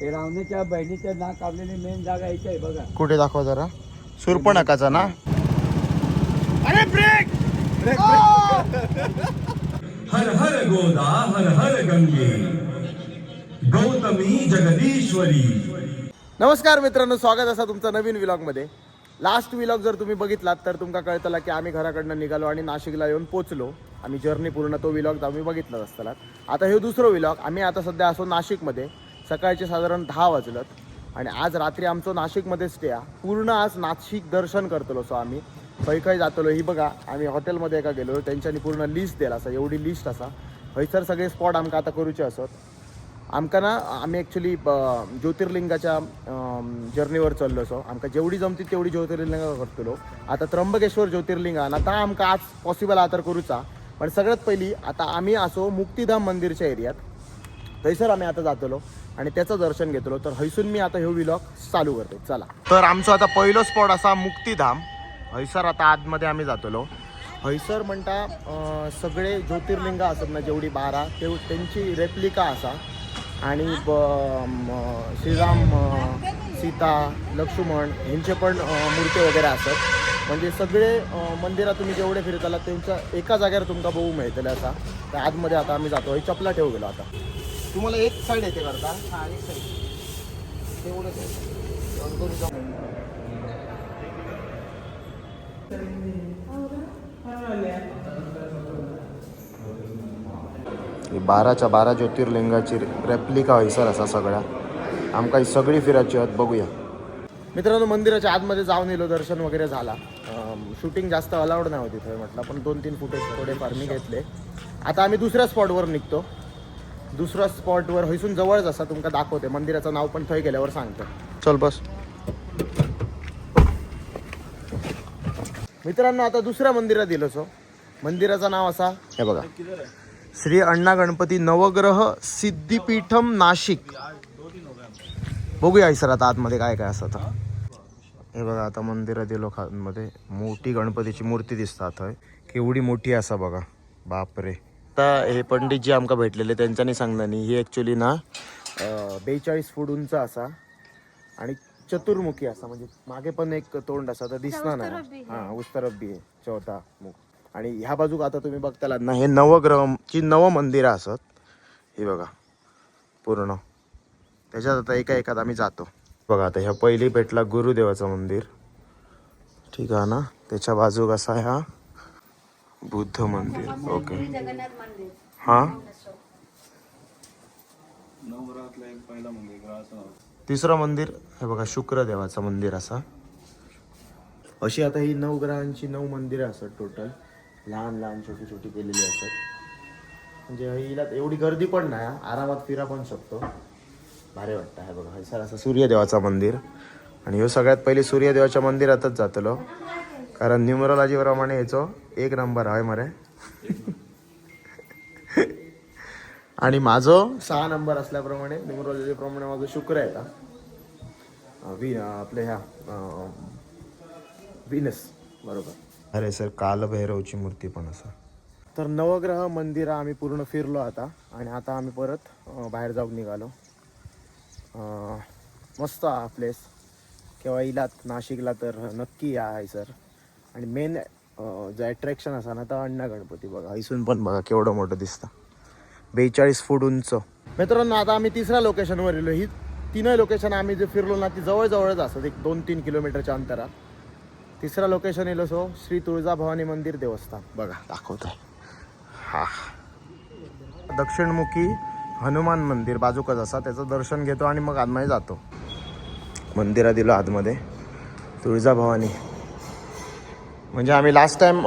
हे रावणीच्या बहिणीच्या नाक कापलेली मेन जागा इथे आहे बघा. कुठे दाखवा जरा? सुरपणकाचा ना? हर हर गोदा हर हर गंगे. गौतमी जगदीश्वरी. नमस्कार मित्रांनो स्वागत असा तुमचं नवीन विलॉगमध्ये लास्ट विलॉग जर तुम्ही बघितलात तर तुमका कळतला की आम्ही घराकडनं निघालो आणि नाशिकला येऊन पोचलो. आम्ही जर्नी पूर्ण तो विलॉग आम्ही बघितलाच असताना. आता हे दुसरं विलॉग आम्ही आता सध्या असो नाशिकमध्ये. सकाळचे साधारण दहा वाजलत. आणि आज रात्री आमचं नाशिकमध्ये स्टे आहे. पूर्ण आज नाशिक दर्शन करतलो सो आम्ही. खंय खंय जातलो ही बघा आम्ही हॉटेलमध्ये एका गेलो त्यांच्यानी पूर्ण लिस्ट दिला असा एवढी लिस्ट असा. खंयसर सगळे स्पॉट आमकां आता करूचे असत. आमकां ना आम्ही ॲक्च्युली ज्योतिर्लिंगाच्या जर्नीवर चल्लो सो आमकां जेवढी जमती तेवढी ज्योतिर्लिंगा करतलो. आता त्र्यंबकेश्वर ज्योतिर्लिंग आहा, आमकां आज पॉसिबल आहा तर करूचा. पण सगळ्यात पहिली आता आम्ही असो मुक्तिधाम मंदिरच्या एरियात थंयसर आम्ही आता जातलो. आणि त्याचं दर्शन घेतलो. तर हयसून मी आता ह्यो विलॉग चालू करतो. चला. तर आमचो आता पहिलो स्पॉट असा मुक्तिधाम. हयसर आता आतमध्ये आम्ही जातलो. हयसर म्हणटा सगळे ज्योतिर्लिंग असत ना जेवढी बारा ते त्यांची रेप्लिका असा. आणि श्रीराम सीता लक्ष्मण ह्यांचे पण मूर्ती वगैरे असत म्हणजे सगळे मंदिरात तुम्ही जेवढे फिरताला त्यांच्या एका जाग्यावर तुमका बघू मिळतले असा. तर आतमध्ये आता आम्ही जातो. हे चपला ठेवू गेलो आता. तुम्हाला एक साईड येते करता हा एक साईड तेवढंच आहे. ही बाराच्या बारा ज्योतिर्लिंगाची रेप्लिका हयसर असा सगळ्या आमकां ही सगळी फिरायची आहेत बघूया. मित्रांनो मंदिराच्या आतमध्ये जाऊन येलो दर्शन वगैरे झाला. शूटिंग जास्त अलाउड नाही होती थंय म्हटलं. पण दोन तीन फुटेज थोडेफार मी घेतले. आता आम्ही दुसऱ्या स्पॉटवर निघतो. दुसऱ्या स्पॉटवर हयसून जवळच असा तुमका दाखवते. मंदिराचं नाव पण थंय गेल्यावर सांगतो. चल बस. मित्रांनो आता दुसऱ्या मंदिरात दिलो सो. मंदिराचं नाव असा. हे बघा. श्री अण्णा गणपती नवग्रह सिद्धिपीठम नाशिक. बघूया सर आता आतमध्ये काय काय असं आता. हे बघा आता मंदिरात गेलो मध्ये मोठी गणपतीची मूर्ती दिसतात केवढी मोठी असा बघा. बापरे. आता हे पंडित जी आमका भेटलेले त्यांच्यानी सांगतानी ही ॲक्च्युली ना बेचाळीस फूट उंच असा आणि चतुर्मुखी असा. म्हणजे मागे पण एक तोंड असा तर दिसणार नाही. हा उस्तरब्बी आहे चौथा मुख. आणि ह्या बाजूक आता तुम्ही बघताला ना हे नवग्रहची नव मंदिरं असत हे बघा पूर्ण. त्याच्यात आता एका एकात आम्ही जातो. बघा आता ह्या पहिली पेटला गुरुदेवाचं मंदिर. ठीक आहे ना? त्याच्या बाजूक असा ह्या बुद्ध मंदिर ओके. हा? तिसरं मंदिर हे बघा शुक्रदेवाचं मंदिर असा. अशी आता ही नऊ ग्रहांची नऊ मंदिरं असत टोटल लहान लहान छोटी छोटी केलेली असत म्हणजे हिला एवढी गर्दी पण नाही. आरामात फिरा पण शकतो. भारी वाटतं हे बघा. सर असं सूर्यदेवाचं मंदिर. आणि ह्यो सगळ्यात पहिले सूर्यदेवाच्या मंदिरातच जातलो. कारण न्युमरोलॉजी प्रमाणे याचो एक नंबर आहे मरे. आणि माझो सहा नंबर असल्याप्रमाणे न्युमरोलॉजी प्रमाणे माझं शुक्र आहे का वि आपल्या ह्या विनस बरोबर. अरे सर कालभैरवची मूर्ती पण असा तर नवग्रह मंदिर आम्ही पूर्ण फिरलो आता. आणि आता आम्ही परत बाहेर जाऊन निघालो. मस्त हा प्लेस केव्हा इलात नाशिकला तर नक्की या आहे सर. आणि मेन जो अट्रॅक्शन असा ना तर अण्णा गणपती बघा. इथून पण बघा केवढं मोठं दिसतं. बेचाळीस फूट उंच. मित्रांनो आता आम्ही तिसऱ्या लोकेशनवर गेलो ही तीनही लोकेशन आम्ही जे फिरलो ना ती जवळजवळच असतात. एक दोन तीन किलोमीटरच्या अंतरात. तिसरं लोकेशन येलो सो श्री तुळजाभवानी मंदिर देवस्थान. बघा दाखवत आहे हा. दक्षिणमुखी हनुमान मंदिर बाजूकच असा. त्याचं दर्शन घेतो आणि मग आतमध्ये जातो. मंदिरात दिलो आतमध्ये. तुळजाभवानी म्हणजे आम्ही लास्ट टाइम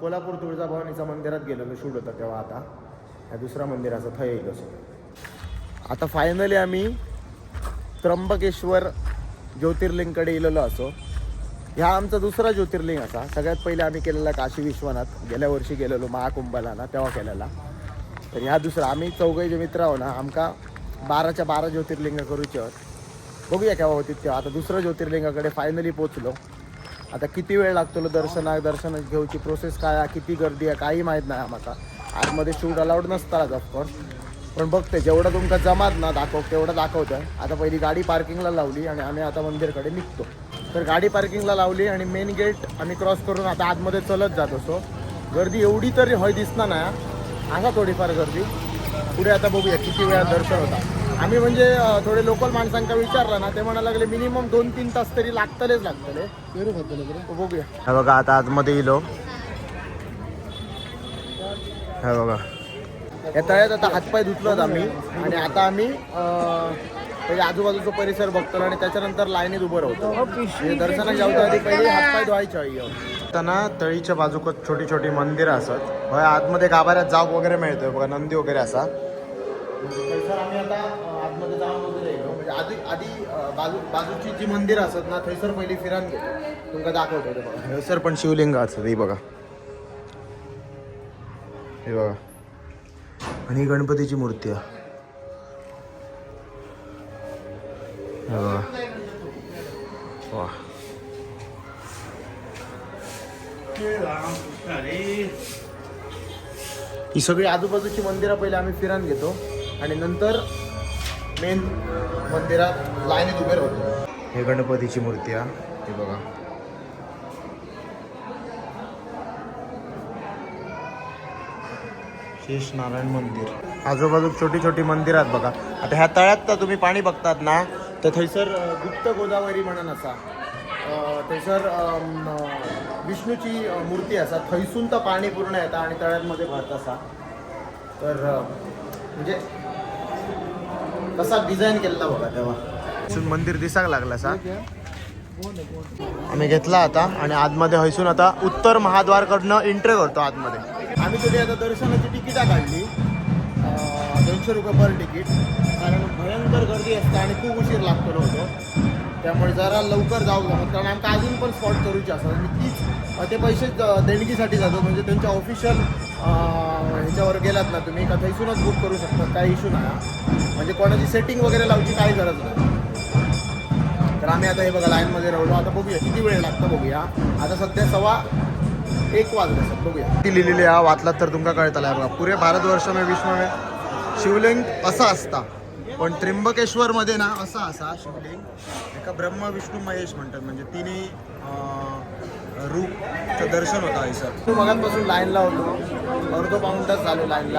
कोल्हापूर तुळजाभवानीच्या मंदिरात गेलेलो शूट होतं तेव्हा आता. ह्या दुसऱ्या मंदिराचं थंय येलो आता फायनली आम्ही त्र्यंबकेश्वर ज्योतिर्लिंगकडे येलेलो असो. ह्या आमचा दुसरा ज्योतिर्लिंग असा. सगळ्यात पहिले आम्ही केलेला काशी विश्वनाथ. गेल्या वर्षी गेलेलो महाकुंभला ना तेव्हा केलेला. तर ह्या दुसरा आम्ही चौघे जे मित्र आहो ना आमका बाराच्या बारा ज्योतिर्लिंग करूचे आहोत बघूया केव्हा होती तेव्हा. आता दुसरं ज्योतिर्लिंगाकडे फायनली पोचलो. आता किती वेळ लागतो दर्शना दर्शन घेऊची प्रोसेस काय? आहे किती गर्दी आहे? काही माहीत नाही आम्हाला. आतमध्ये शूट अलाउड नसतात ऑफकोर्स पण बघते जेवढं तुमका जमात ना दाखव तेवढं दाखवतं आता पहिली गाडी पार्किंगला लावली आणि आम्ही आता मंदिरकडे निघतो. तर गाडी पार्किंगला लावली आणि मेन गेट आम्ही क्रॉस करून आता आतमध्ये चलत जात. असतो गर्दी एवढी तरी हय दिसणार ना असा थोडीफार गर्दी. पुढे आता बघूया किती वेळा दर्शन होता आम्ही म्हणजे थोडे लोकल माणसांका विचारलं ना ते म्हणायला लागले मिनिमम दोन तीन तास तरी लागतलेच लागतले. तो बघूया. हे बघा आता आतमध्ये येलो हे बघा. या तळ्यात आता हातपाय धुतलोत आम्ही. आणि आता आम्ही अं, पहिले आजूबाजूचा परिसर बघतो आणि त्याच्यानंतर लाईनीत उभं राहतो. दर्शनाला जाऊच्या आधी पहिले हातपाय धुवायचे त्यांना तळीच्या बाजूकच छोटी छोटी मंदिरं असत होय आतमध्ये गाभाऱ्यात जाग वगैरे मिळतोय. बघा नंदी वगैरे असा. थंयसर आम्ही आता अं, आतमध्ये जाऊन वगैरे येलो म्हणजे आधी बाजू बाजूची जी मंदिरं असत ना थंयसर पहिली फिरान तुमका दाखवतो ते बघा. थंयसर पण शिवलिंग असत ही बघा. हे बघा. आणि ही गणपतीची मूर्ती आहे. हे वा. ही सगळी आजूबाजूची मंदिरं पहिले आम्ही फिरान घेतो. आणि नंतर मेन मंदिरात लाईनीत उभे राहतो हे गणपतीची मूर्ती आहे हे बघा. शेष नारायण मंदिर. आजूबाजू छोटी छोटी मंदिर आहेत बघा. आता ह्या तळ्यात तर तुम्ही पाणी बघतात ना तर थंयसर गुप्त गोदावरी म्हणून असा. थंयसर विष्णूची मूर्ती असा. थंयसून तर पाणी पूर्ण येतं आणि तळ्यांमध्ये भरत असा. तर म्हणजे कसा डिझाईन केलेला बघा तेव्हा. मंदिर दिसाक लागला असा आम्ही घेतला आता आणि आतमध्ये हयसून आता उत्तर महाद्वारकडनं एंट्री करतो आतमध्ये. आम्ही तुझी आता दर्शनाची तिकिटा काढली. दोनशे रुपये पर तिकीट कारण भयंकर गर्दी असते आणि खूप उशीर लागतो होतो त्यामुळे जरा लवकर जाऊ जमत कारण आमका अजून पण स्पॉट करूचे असतात मी तीच ते पैसे देणगीसाठी जातो म्हणजे त्यांच्या ऑफिशियल ह्याच्यावर गेलात ना तुम्ही का थैसूनच बुक करू शकता काही इशू नाही म्हणजे कोणाची सेटिंग वगैरे लावची काही गरज नाही. तर आम्ही आता हे बघा लाईनमध्ये राहिलो. आता बघूया किती वेळ लागतो बघूया. आता सध्या सव्वा एक वाजले सर बघूया. ती लिहिलेली हा वाचलात तर तुमका कळताला बघा. पुरे भारतवर्ष में विश्व शिवलिंग असा असता. पण त्र्यंबकेश्वर मध्ये ना असा असा शिवलिंग एका ब्रह्म विष्णू महेश म्हणतात. म्हणजे तिन्ही रूपचं दर्शन होतं आहे सर मगांपासून लाईनला होतो. अर्धो पाऊन तास झालो लाईनला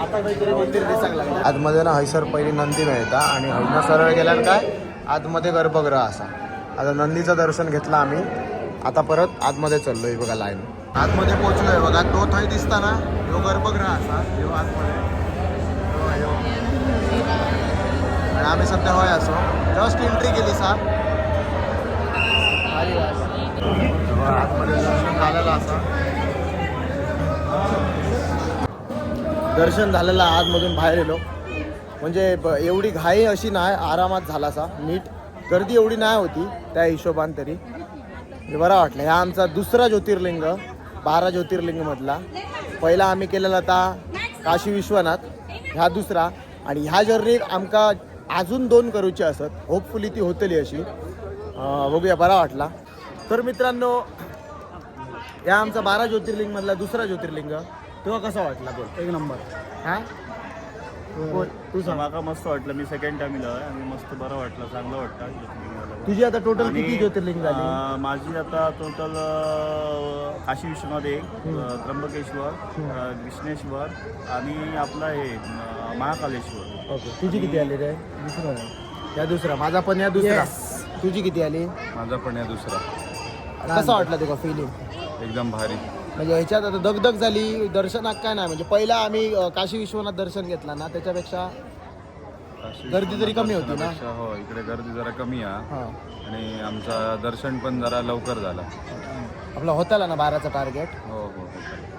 आता काहीतरी मंदिर दिसायला लागलं आतमध्ये ना हैसर पहिली नंदी मिळता आणि हयनं सरळ गेल्यावर काय? आतमध्ये गर्भगृह असा. आता नंदीचं दर्शन घेतलं आम्ही. आता परत आतमध्ये चाललोय बघा लाईन आतमध्ये पोहोचलोय बघा. तो थंय दिसता ना ह्यो गर्भगृह असा ह्यो आतमध्ये. आणि आम्ही सध्या होय असो. जस्ट एंट्री केली सा भारी वास. बघा, आतमध्ये. दर्शन झालेलं असा दर्शन झालेलं आतमधून बाहेर येलो. म्हणजे ब- एवढी घाई अशी नाही आरामात झाला असा नीट. गर्दी एवढी नाही होती त्या हिशोबान तरी. म्हणजे बरा वाटलं. ह्या आमचा दुसरा ज्योतिर्लिंग बारा ज्योतिर्लिंगमधला. पहिला आम्ही केलेला होता काशी विश्वनाथ ह्या दुसरा. आणि ह्या जर्नीत आमका अजून दोन करूची असत. होपफुली ती होतली अशी. बघूया बरा वाटला. तर मित्रांनो या आमचा बारा ज्योतिर्लिंगमधला दुसरा ज्योतिर्लिंग. तेव्हा कसा वाटला बोल? एक नंबर. हा? बोल तू सांग. मस्त वाटलं. मी सेकंड टाइम इलं आणि मस्त बरं वाटलं. चांगलं वाटतं ज्योतिर्लिंगाला. तुझी आता टोटल आणि, किती ज्योतिर्लिंग झाली? अं, माझी आता टोटल काशी विश्वनाथ एक अं, त्र्यंबकेश्वर अं, कृष्णेश्वर आणि आपला हे अं, महाकालेश्वर. ओके. तुझी किती आली रे? या दुसरा. माझा पण या दुसरा. तुझी किती आली? माझा पण या दुसरा. कसा वाटला तुका फिलिंग एकदम भारी. म्हणजे ह्याच्यात आता दगदग झाली दर्शनात काय नाही म्हणजे पहिला आम्ही अं, काशी विश्वनाथ दर्शन घेतला ना त्याच्यापेक्षा काशी गर्दी तरी कमी होती ना? दर्शनापेक्षा हो इकडे गर्दी जरा कमी आहे. हा. आणि आमचा दर्शन पण जरा लवकर झाला. आपला होताला ना बाराचा टार्गेट हो हो हो.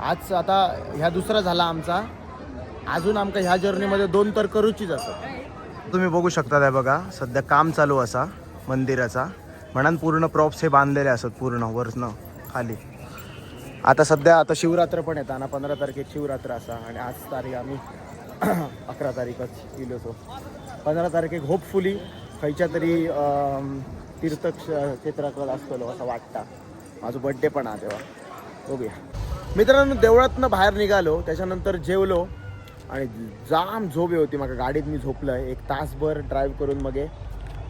आज आता ह्या दुसरा झाला आमचा. अजून आमका ह्या जर्नीमध्ये दोन तर करूचीच असत तुम्ही बघू शकता बघा सध्या काम चालू असा मंदिराचा. म्हणान पूर्ण प्रॉप्स हे बांधलेले असत पूर्ण वरनं खाली. आता सध्या आता शिवरात्र पण येतात ना पंधरा तारखेत शिवरात्र असा. आणि आज तारीख आम्ही अकरा तारीखच गेलो होतो पंधरा तारखेक होपफुली खंयच्या तरी तीर्थक्ष क्षेत्राकडे असतो असं वाटतं. माझं बड्डे पण आहे तेव्हा. बघूया. मित्रांनो देवळातनं बाहेर निघालो. त्याच्यानंतर जेवलो. आणि जाम झोप होती. म्हाका गाडीत मी झोपलं एक तासभर ड्राईव्ह करून मग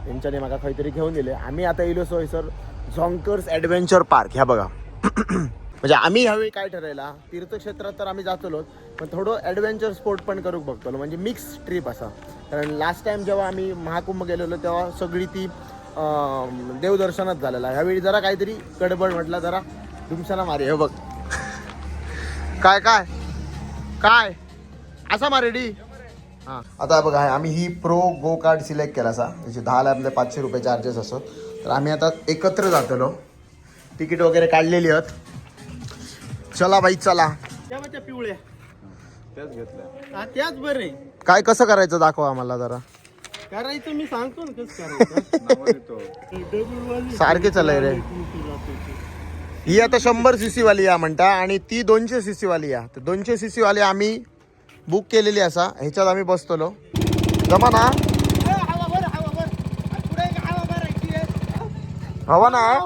त्यांच्याने म्हाका खंय तरी घेऊन दिले. आम्ही आता येलो सोय सर. झॉंकर्स ॲडव्हेंचर पार्क ह्या बघा. म्हणजे आम्ही ह्यावेळी काय ठरवला तीर्थक्षेत्रात तर आम्ही जातलोच पण थोडं ॲडव्हेंचर स्पोर्ट पण करूक बघतलो. म्हणजे मिक्स ट्रीप असा. कारण लास्ट टाईम जेव्हा आम्ही महाकुंभ गेलेलो तेव्हा सगळी ती देवदर्शनात देवदर्शनच झालेला ह्यावेळी जरा काहीतरी गडबड म्हटलं जरा तुमच्याला मारे. हे बघ. काय काय? काय? असा मारेडी आता बघा आम्ही ही प्रो गो कार्ड सिलेक्ट केला असा. त्याचे दहा आपले पाचशे रुपये चार्जेस असो तर आम्ही आता एकत्र जातलो. तिकीट वगैरे काढलेली आहेत. चला बाई चला. पिवळ्या त्याच घेतल्या. त्याच बरे. काय कसं करायचं दाखवा आम्हाला जरा. करायचं मी सांगतो ना कसं सारखे चालय रे. ही आता शंभर सी वाली या म्हणता आणि ती दोनशे सी वाली या. तर दोनशे सी सी वाली आम्ही बुक केलेली असा. ह्याच्यात आम्ही बसतलो. जमा ना. हवा ना.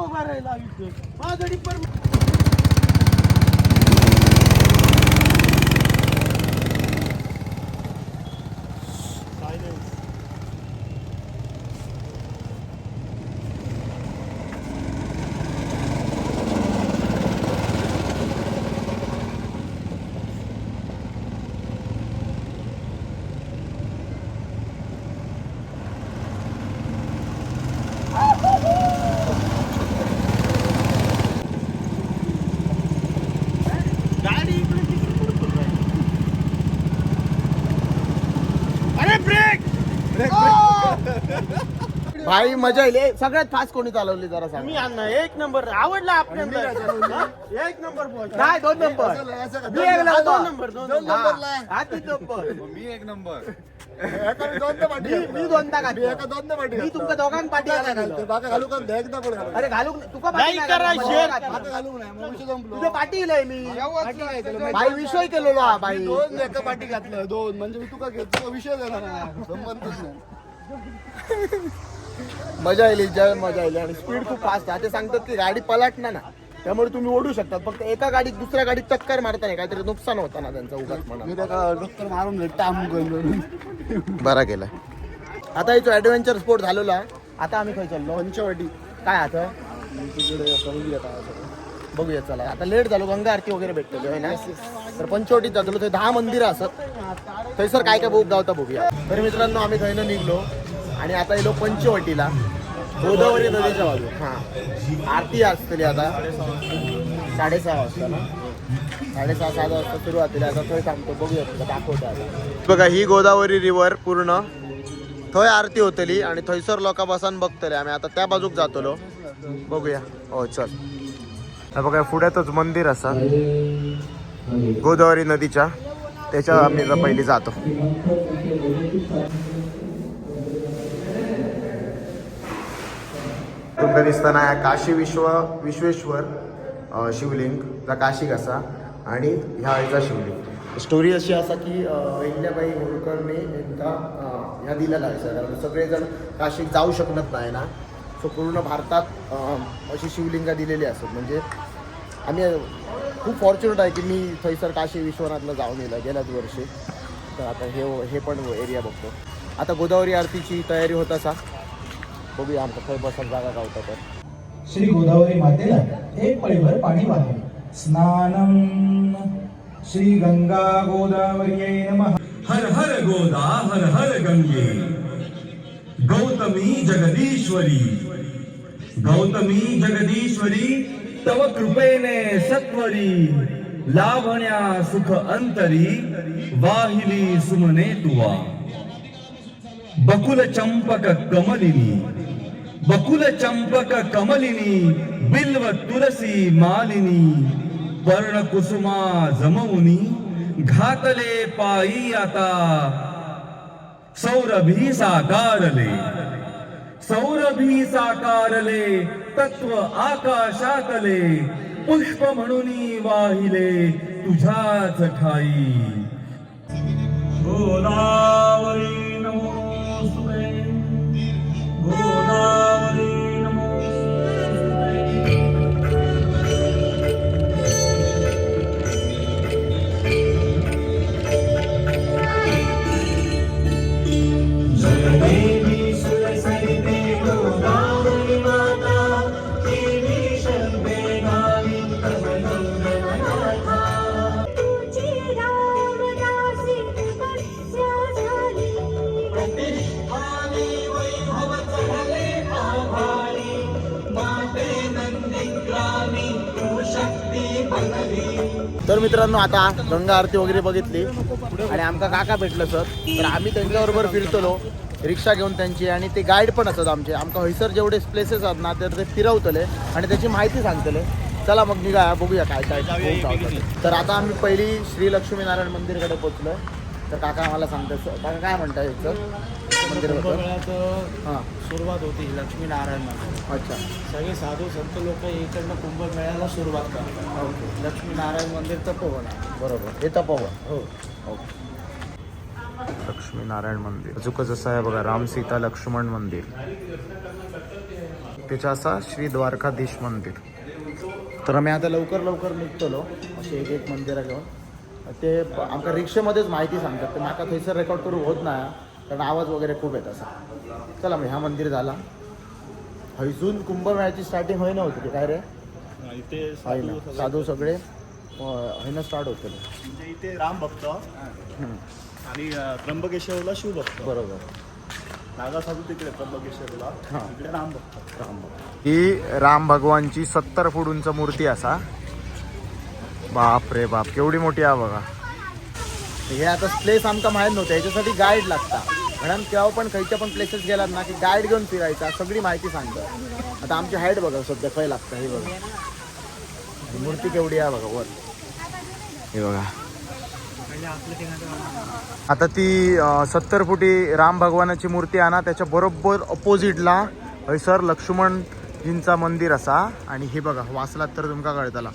भाई मजा येईल सगळ्यात फास्ट कोणी चालवली जरा सांग. मी अण्णा एक नंबर आवडला आपल्याला? एक नंबर बोल नाही दोन नंबर मी एक नंबर. दोन नंबर दोन नंबर मी एक नंबर मी दोनदा. मी तुमच्या दोघांना पाठी अरे घालू तुका पाठी घालू. घालू. तुझं पाठी इलंय मी. बाई. विषय केलेलो हा बाई. दोन एका पाठी घातलं दोन. म्हणजे मी तुका घेतो विषय देणार नाही. संबंधच नाही. मजा येईल जय मजा येईल आणि स्पीड खूप फास्ट आहे. ते सांगतात की गाडी पलटणार ना. त्यामुळे तुम्ही ओढू शकतात. फक्त एका गाडीत दुसऱ्या गाडीत चक्कर मारताना काहीतरी नुकसान होतं ना त्यांचं उगाच म्हणा मी त्याला डॉक्टर मारून टाम करून बरा केला. आता इथं ॲडव्हेंचर स्पोर्ट झालेला आहे. आता आम्ही खाय चाललो. पंचवटी. काय आता? बघूया चला. आता लेट झालो. गंगा आरती वगैरे भेटतो आहे ना? तर पंचवटीत जातलो ते दहा मंदिरं असत थंयसर काय काय बघू गावता बघूया. तर मित्रांनो आम्ही थंयनं निघलो. आणि आता येलो पंचवटीला. गोदावरी नदीच्या बाजू हां. आरती असतली आता. साडेसहा वाजता ना. साडेसहा सात वाजता सुरुवातीला आता थंय थांबतो. बघूया तुला. दाखवतो आता. बघा ही गोदावरी रिव्हर पूर्ण. थंय आरती होतली आणि थंयसर लोक बसान बघतले आम्ही. आता त्या बाजूक जातलो. बघूया. हो चल. बघा पुढ्यातच मंदिर असा. गोदावरी नदीच्या. त्याच्या आम्ही पहिली जातो. तुमका दिसताना आहे काशी विश्व विश्वेश्वर शिवलिंग जा काशी कसा आणि ह्या आईचा शिवलिंग. स्टोरी अशी असा की अ, अहिल्याबाई होळकरने एकदा ह्या दिलेला आहे सर कारण म्हणजे सगळेजण काशीक जाऊ शकत नाही ना. सो पूर्ण भारतात अशी शिवलिंगा दिलेली असतात. म्हणजे आम्ही खूप फॉर्च्युनेट आहे की मी थैसर काशी विश्वनाथला जाऊन येलं गेल्याच वर्षी. तर आता हे हे पण एरिया बघतो. आता गोदावरी आरतीची तयारी होत असा. बघूया आमचं खय बसायला जागा गावता तर। श्री गोदावरी मातेला एक पळीभर पाणी वाहून स्नानम श्री गंगा गोदावर्यै नमः। हर हर गोदा हर हर गंगे। गौतमी जगदीश्वरी। गौतमी जगदीश्वरी तव कृपेने सत्वरी। लाभण्या सुख अंतरी वाहिली सुमने तुवा। बकुल चंपक कमलिनी। बकुल चंपक कमलिनी बिल्व तुलसी मालिनी पर्ण कुसुमा जमवुनी घातले पायी आता सौरभी साकारले. सौरभी साकारले तत्व आकाशातले पुष्प म्हणून वाहिले तुझ्याच ठाई. गोदावरी नमोस्तुते गोदावरी तर मित्रांनो आता गंगा आरती वगैरे बघितली आणि आमका काका भेटलं सर. तर आम्ही त्यांच्याबरोबर फिरतलो रिक्षा घेऊन त्यांची आणि ते गाईड पण असतात आमचे. आमका हयसर जेवढे प्लेसेस आहेत ना तर ते फिरवतले आणि त्याची माहिती सांगतले. चला मग निघा बघूया काय काय तर आता आम्ही पहिली श्री लक्ष्मीनारायण मंदिरकडे पोचलो तर काका आम्हाला सांगतात काका काय म्हणताय सर? हां. सुरुवात होती लक्ष्मीनारायण मंदिर. अच्छा. सगळे साधू संत लोक इकडनं कुंभमेळ्याला सुरुवात करतात. ओके. लक्ष्मीनारायण मंदिर तपोवन आहे बरोबर. हे तपोवन हो. लक्ष्मीनारायण मंदिर. अजूक जसं आहे बघा राम सीता लक्ष्मण मंदिर. त्याच्या असा श्री द्वारकाधीश मंदिर. तर आम्ही आता लवकर लवकर निघतलो. असे एक एक मंदिरं घेऊन. ते आमका रिक्षेमध्येच माहिती सांगतात. ते माका थंयसर रेकॉर्ड करू होत नाही. कारण आवाज वगैरे खूप येत असा चला मग ह्या मंदिर झाला. हयसून कुंभमेळ्याची स्टार्टिंग होई नव्हती ते. काय रे? इथे ना साधू सगळे. हयनं स्टार्ट होते. म्हणजे इथे राम भक्त आणि त्र्यंबकेश्वरला शिव भक्त. बरोबर. नागा साधू तिकडे त्र्यंबकेश्वरला. हां. राम भक्त. ही राम भगवानची सत्तर फूट उंच मूर्ती असा. बाप रे बाप. केवढी मोठी आहे बघा. हे आता प्लेस आमका माहीत नव्हतं याच्यासाठी गाईड लागता. म्हणून केव्हा पण खयच्या पण प्लेसेस गेलात ना की गाईड घेऊन फिरायचा सगळी माहिती सांगता आता आमची हाईट बघा सध्या खय लागतं हे बघा. मूर्ती केवढी आहे बघा वर. हे बघा. आता ती सत्तर फुटी राम भगवानाची मूर्ती आहे ना त्याच्या बरोबर अपोजिटला हयसर लक्ष्मणजींचा मंदिर असा. आणि हे बघा वाचलात तर तुमका कळतला.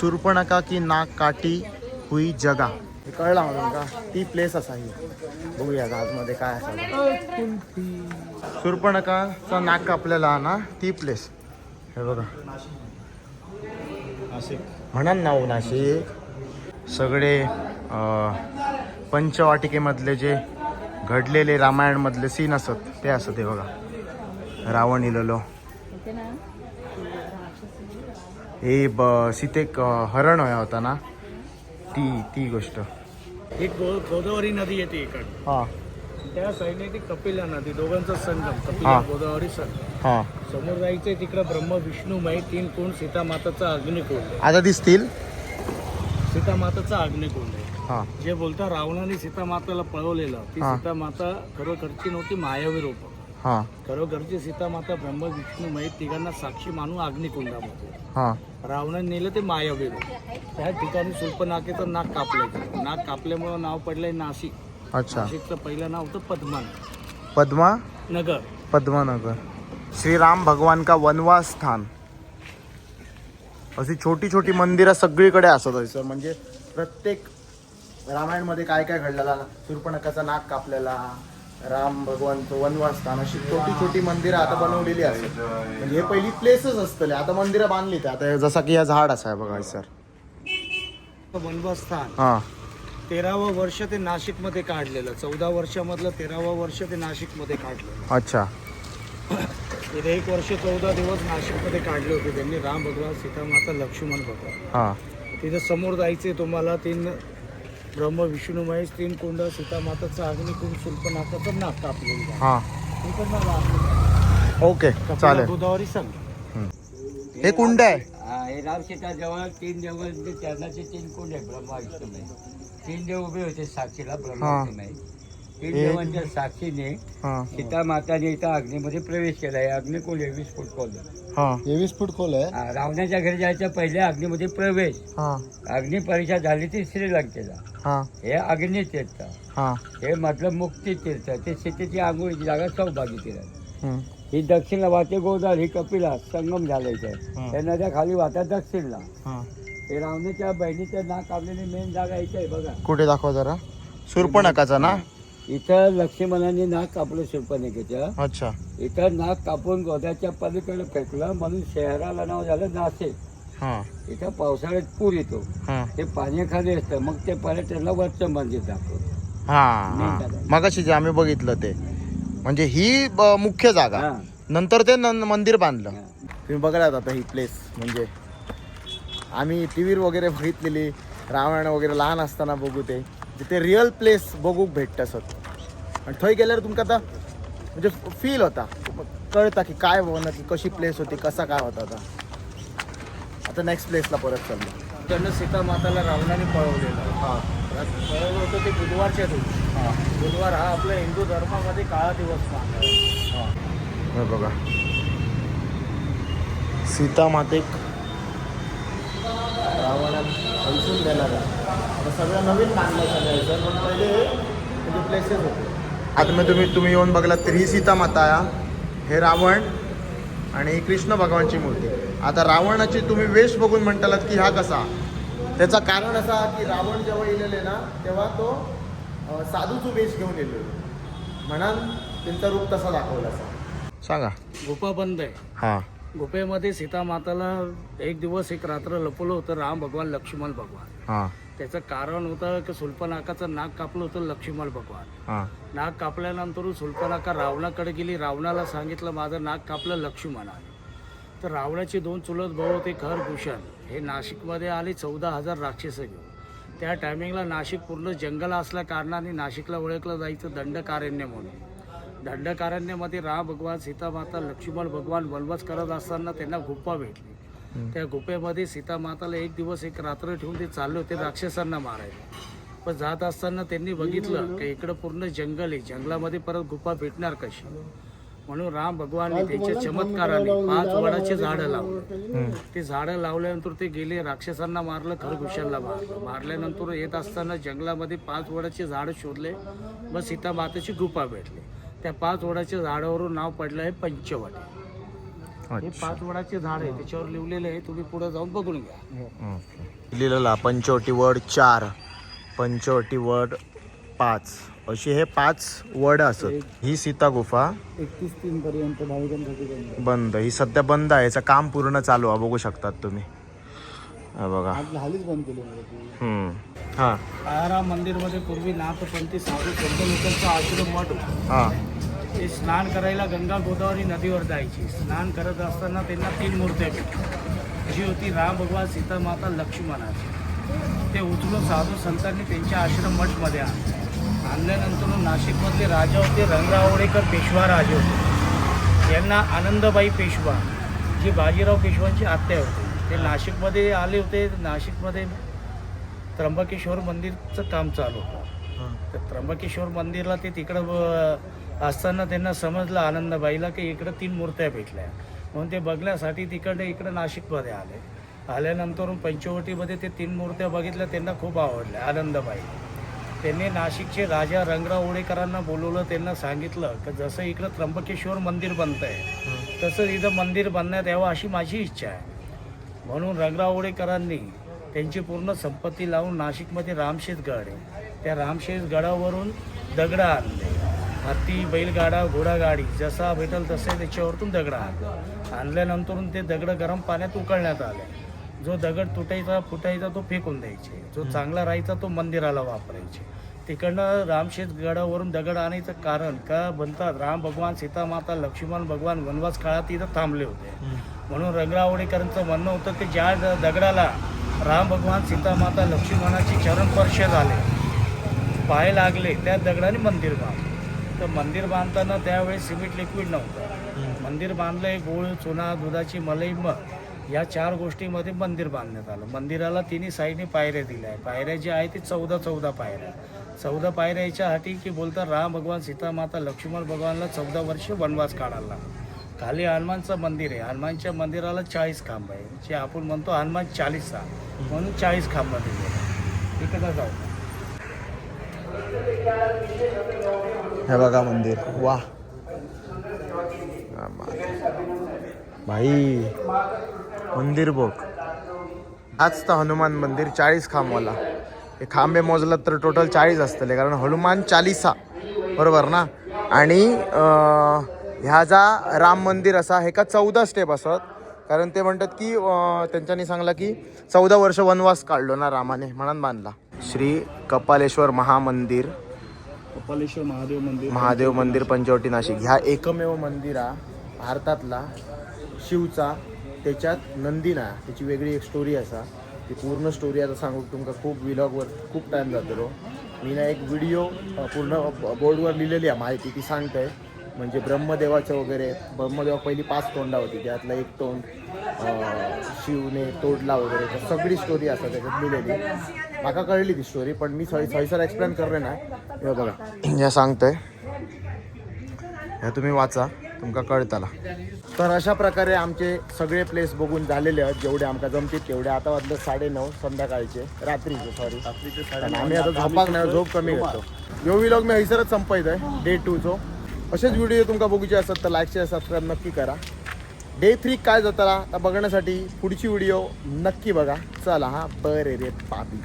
सुरपणका की नाक काठी हुई जगा. हे कळला मला का? ती प्लेस असा ही बघूया आतमध्ये काय असा सुरपणकाचा नाक कापलेला ना ती प्लेस हे बघा. नाशिक म्हणा नाव हो नाशिक. सगळे पंचवाटिकेमधले जे घडलेले रामायणमधले सीन असत ते असत हे बघा. रावण इलेलो हे ब सीतेक हरण होया होता ना? ती ती गोष्ट. एक गो गोदावरी नदी येते इकडं. हां. त्या साईडने ती कपिला नदी दोघांचा संगम कपिला हा. गोदावरी संगम. हां. समोर जायचंय तिकडं ब्रह्म विष्णुमय तीन कोण सीतामाताचा अग्निकुंड. आता दिसतील. सीतामाताचा अग्निकुंड आहे. हां. जे बोलता रावणाने सीतामाताला पळवलेलं ती हा. सीतामाता खरोखरची नव्हती मायावी रूप हां. खरोखरची सीतामाता ब्रह्म विष्णुमय तिघांना साक्षी मानून अग्निकुंडामध्ये. हां. रावणाने नेलं ते मायावी रूप त्या ठिकाणी सुल्पनाकेचं नाक कापलं नाक कापल्यामुळं नाव पडलंय नाशिक. अच्छा. नाशिकचं पहिलं नाव होतं पद्मान पद्मा? नगर. पद्मनगर. श्री राम भगवान का वनवास स्थान? अशी छोटी छोटी मंदिरं सगळीकडे असत सर म्हणजे प्रत्येक रामायणमध्ये काय काय घडलेला? शूर्पणखाचा नाक कापलेला राम भगवानचं वनवास स्थान अशी छोटी छोटी मंदिरं आता बनवलेली असत म्हणजे हे पहिली प्लेसच असतले. आता मंदिरं बांधली ते आता जसा की या झाड असा आहे बघा सर. वनवास स्थान हां. तेरावं वर्ष ते नाशिकमध्ये काढलेलं. चौदा वर्षामधलं तेरावं वर्ष ते नाशिकमध्ये काढलेलं. अच्छा. तिथे एक वर्ष चौदा दिवस नाशिकमध्ये काढले होते त्यांनी. राम भगवान सीतामाता लक्ष्मण भगवान. हां. तिथे समोर जायचे तुम्हाला तीन ब्रह्म विष्णुमय तीन कुंड सीतामाताचं अग्निकुंड शुल्पनाथाचं नाक कापलेलं आहे. हां. तिकडनं राम- ओके कपिला चालेल. गोदावरी संघ. हे. कुंड आहे. हा, हे राम सीता जवळ तीन देव म्हणजे चरणाचे तीन कुंड आहे ब्रह्मा विष्णुमय तीन देव उभे होते साक्षीला ब्रह्मा हा. तीन एक- देवांच्या साक्षीने हां. सीता माताने इथं अग्नीमध्ये प्रवेश केला आहे? अग्निकुंड एकवीस फूट खोल. हां. तेवीस फूट खोल आहे. हा, रावणाच्या घरी जायच्या पहिल्या अग्नीमध्ये प्रवेश. हां. अग्नी परीक्षा झाली ती श्रीलंकेला. हां. हे अग्नी तीर्थ. हां. हे मतलब मुक्ती तीर्थ. ते सीतेची आंघोळीची जागा सौभागी तीर्थ. हम्म. ही दक्षिणला वाहते गोदावरी ही कपिला संगम झाला इथे. त्या नद्या खाली वाहतात दक्षिणला. हां. हे रावणाच्या बहिणीचं नाक कापलेली मेन जागा इथे आहे बघा. कुठे दाखव जरा. सुरपणकाचा ना? इथं लक्ष्मणाने नाक कापलं शिल्पनिकेचं अच्छा. इथं नाक कापून गोद्याच्या पलीकडे फेकलं म्हणून शहराला नाव झालं नाशिक. हां. इथं पावसाळ्यात पूर येतो. हां. ते पाण्याखाली असतं मग ते पर्यटनला वरचं मंदिर दाखवतं. हां. मगाशी जे आम्ही बघितलं ते. म्हणजे ही मुख्य जागा. नंतर ते न- मंदिर बांधलं. तुम्ही बघलात आता ही प्लेस म्हणजे. आम्ही टी व्हीवर वगैरे बघितलेली रामायण वगैरे लहान असताना बघू ते. तिथे रिअल प्लेस बघूक भेटतं सर आणि थंय गेल्यावर तुमका आता म्हणजे फील होता. कळता की काय होणं की कशी प्लेस होती कसा काय होता आता. आता नेक्स्ट प्लेसला परत चाललो. त्यानं सीता माताला रावणाने पळवलेलं. हां. पळवलं होतं ते बुधवारच्या दिवशी. बुधवार हा आपल्या हिंदू धर्मामध्ये काळा दिवस मानला हे. बघा. सीता मातेक रावणाने पैसून देणार. आता सगळं नवीन बांधलं सगळ्याचं पण पहिले म्हणजे प्लेसेस होते. आता मग तुम्ही तुम्ही येऊन बघलात तर ही सीता माता हे रावण आणि ही कृष्ण भगवानची मूर्ती. आता रावणाची तुम्ही वेश बघून म्हणतालात की हा कसा? त्याचं कारण असा की रावण जेव्हा येलेले ना तेव्हा तो साधूचं वेश घेऊन येलेलो म्हणून त्यांचा रूप तसा दाखवला असा. सांगा. गुफा बंद आहे. हां. गुफेमध्ये सीता माताला एक दिवस एक रात्र लपवलं होतं राम भगवान लक्ष्मण भगवान. हां. त्याचं कारण होतं की सुल्पनाकाचं नाक कापलं होतं लक्ष्मण भगवान. हां. नाक कापल्यानंतर सुल्पनाका रावणाकडे गेली. रावणाला सांगितलं माझं नाक कापलं लक्ष्मणाने तर रावणाचे दोन चुलत भाऊ होते खरभूषण हे नाशिकमध्ये आले चौदा हजार राक्षस घेऊन. त्या टायमिंगला नाशिक पूर्ण जंगल असल्या कारणाने नाशिकला ओळखलं जायचं दंडकारण्य म्हणून. दंडकारण्यामध्ये राम भगवान सीतामाता लक्ष्मण भगवान वनवास करत असताना त्यांना गुफा भेटली. त्या गुफेमध्ये सीतामाताला एक दिवस एक रात्र ठेवून ते चालले होते राक्षसांना मारायला. पण जात असताना त्यांनी बघितलं की इकडं पूर्ण जंगल आहे. जंगलामध्ये परत गुफा भेटणार कशी? म्हणून राम भगवानने त्यांच्या चमत्काराने पाच वडाचे झाडं लावले. ते झाडं लावल्यानंतर ते गेले राक्षसांना मारलं खरगुशांना मारलं. मारल्यानंतर येत असताना जंगलामध्ये पाच वडाचे झाडं शोधले मग सीता मातेची गुफा भेटली. त्या पाच वडाच्या झाडावरून नाव पडलं आहे पंचवटी. हे पाच वडाचे झाड आहे त्याच्यावर लिहिलेलं आहे तुम्ही पुढे जाऊन बघून घ्या. लिहिलेला पंचवटी वड चार पंचवटी वड पाच. अशी हे पाच वड असत ही सीता गुफा एकतीस तीन पर्यंत भाविकांसाठी बंद बंद ही सध्या बंद आहे. याचं काम पूर्ण चालू आहे. बघू शकतात तुम्ही. हा बघा. हालीच बंद केली मला ती. हम्म. हा. काळाराम मंदिरमध्ये पूर्वी नाथपंथी साधू संत लोकांचा आश्रम मठ होता हा. ते स्नान करायला गंगा गोदावरी नदीवर जायची. स्नान करत असताना त्यांना तीन मूर्त्या भेटल्या. जी होती राम भगवान सीता माता लक्ष्मणाची ते उचलून साधू संतांनी त्यांच्या आश्रम मठमध्ये आणले. आणल्यानंतर नाशिकमधले राजा होते रंगरावडेकर पेशवा राजे होते. यांना आनंदबाई पेशवा जी बाजीराव पेशवांची आत्या होते. ते नाशिकमध्ये आले होते. नाशिकमध्ये त्र्यंबकेश्वर मंदिरचं काम चालू होतं. तर त्र्यंबकेश्वर मंदिरला ते तिकडं असताना त्यांना समजलं आनंदबाईला की इकडं तीन मूर्त्या भेटल्या. म्हणून ते बघण्यासाठी तिकडे इकडं नाशिकमध्ये आले. आल्यानंतर पंचवटीमध्ये ते तीन मूर्त्या बघितल्या त्यांना खूप आवडल्या आनंदबाई. त्यांनी नाशिकचे राजा रंगराव ओडेकरांना बोलवलं त्यांना सांगितलं की जसं इकडं त्र्यंबकेश्वर मंदिर बनतं आहे तसं इथं मंदिर बनण्यात यावं अशी माझी इच्छा आहे. म्हणून रंगराव ओडेकरांनी त्यांची पूर्ण संपत्ती लावून नाशिकमध्ये रामशेज गड आहे त्या रामशेज गडावरून दगडं आणले. हत्ती बैलगाडा घोडागाडी जसा भेटल तसे त्याच्यावरतून दगडं आणले आणल्यानंतरून ते दगडं गरम पाण्यात उकळण्यात आले. जो दगड तुटायचा फुटायचा तो फेकून द्यायचे. जो चांगला राहायचा तो मंदिराला वापरायचे. तिकडनं रामशेज गडावरून दगड आणायचं कारण का म्हणतात राम भगवान सीतामाता लक्ष्मण भगवान वनवास काळात इथं थांबले होते. म्हणून रंगरावडेकरांचं म्हणणं होतं की ज्या दगडाला राम भगवान सीतामाता लक्ष्मणाचे चरणस्पर्श झाले पाय लागले त्या दगडाने मंदिर बांधलं. तर मंदिर बांधताना त्यावेळेस सिमेंट लिक्विड नव्हतं. मंदिर बांधलंय गोळ चुना दुधाची मलई मध या चार गोष्टीमध्ये मंदिर बांधण्यात आलं. मंदिराला तिन्ही साईडने पायऱ्या दिल्या आहे पायऱ्या ज्या आहेत ते चौदा चौदा पायऱ्या चौदा पायऱ्या याच्यासाठी की बोलतात राम भगवान सीतामाता लक्ष्मण भगवानला चौदा वर्ष वनवास काढायला खाली हनुमानचं मंदिर आहे. हनुमानच्या मंदिराला चाळीस खांब आहे जे आपण म्हणतो हनुमान चाळीसा. म्हणून चाळीस खांब दिले इकडं जाऊ. हे बघा मंदिर. वा. भाई मंदिर बघ. हाच तर हनुमान मंदिर चाळीस खांबवाला. हे खांबे मोजलात तर टोटल चाळीस असतले कारण हनुमान चालीसा. बरोबर ना? आणि ह्याचा ह्या जा राम मंदिर असा हे का चौदा स्टेप असत. कारण ते म्हणतात की त्यांच्यानी सांगला की चौदा वर्ष वनवास काढलो ना रामाने म्हणून बांधला. श्री कपालेश्वर महामंदिर. कपालेश्वर महादेव मंदिर महादेव मंदिर पंचवटी नाशिक. ह्या एकमेव मंदिर भारतातला शिवचा त्याच्यात नंदीना त्याची वेगळी एक स्टोरी असा. ती पूर्ण स्टोरी आता सांगू तुमका खूप विलॉगवर खूप टाईम जातलो मी ना एक व्हिडिओ पूर्ण बोर्डवर लिहिलेली आहे माहिती ती सांगते म्हणजे ब्रह्मदेवाचं वगैरे ब्रह्मदेवा पहिली पाच तोंडा होती. त्यातलं एक तोंड शिवने तोडला वगैरे. सगळी स्टोरी असं त्याच्यात लिहिलेली माका कळली ती स्टोरी पण मी सै सैसर एक्सप्लेन करले ना. हे बघा. ह्या सांगतोय. ह्या तुम्ही वाचा. तुमका कळताला. तर अशा प्रकारे आमचे सगळे प्लेस बघून झालेले आहेत. जेवढे आमका जमतील तेवढे. आता वाजलं साडे नऊ संध्याकाळचे. रात्रीचे सॉरी आणि आम्ही आता झोपाक नाही झोप कमी घेतो. यो विलॉग मी हैसरच संपयत आहे. डे टूचो असेच व्हिडिओ तुमका बघूचे असतात तर लाईक शेअर सबस्क्राईब नक्की करा. डे थ्री काय जाताला? बघण्यासाठी पुढची व्हिडिओ नक्की बघा. चला हा बरे रे पापी.